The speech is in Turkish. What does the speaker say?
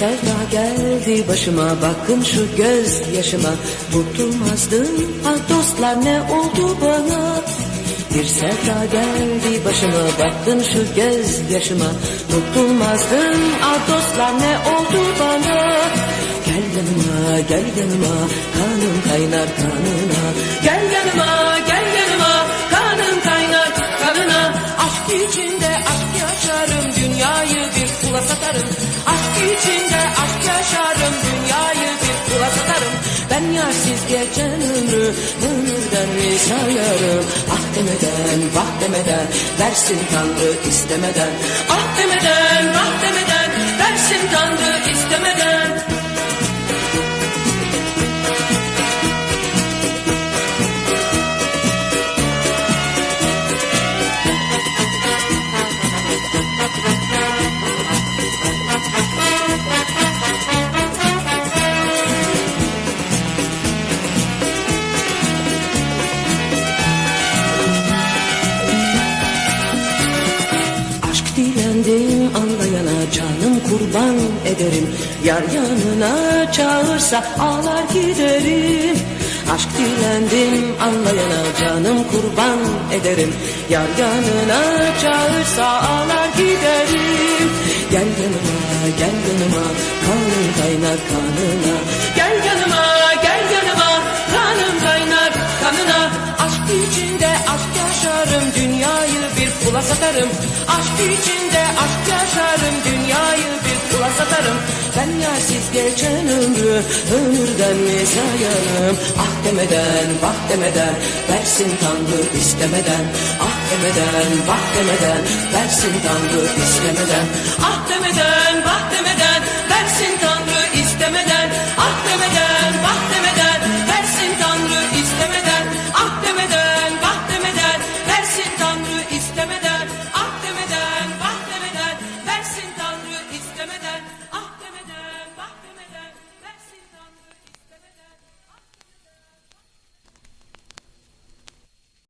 sevda geldi başıma Bakın şu göz yaşıma. Kurtulmazdım ha dostlar ne oldu bana? Bir sevda geldi başıma Bakın şu göz yaşıma. Kurtulmazdım ah dostlar ne oldu bana? Gel yanıma kanım kaynar kanına. Gel yanıma gel yanıma kanım kaynar kanına. Aşk içinde aşk yaşarım dünyayı bir kula satarım. Aşk içinde aşk yaşarım dünyayı bir kula satarım. Ben yersiz geçen ömrü ömürden mi Ah demeden vah demeden versin Tanrı istemeden. Ah demeden vah kurban ederim. Yar yanına çağırsa ağlar giderim. Aşk dilendim anlayana canım kurban ederim. Yar yanına çağırsa ağlar giderim. Gel yanıma gel yanıma kanım kaynar kanına. Gel yanıma gel yanıma kanım kaynar kanına. Aşk içinde aşk yaşarım dünyayı kula satarım. Aşk içinde aşk yaşarım. Dünyayı bir kula satarım. Ben yersiz geçen ömrü ömürden mi sayarım Ah demeden vah demeden versin Tanrı istemeden. Ah demeden vah demeden versin Tanrı istemeden. Ah demeden vah demeden versin Tanrı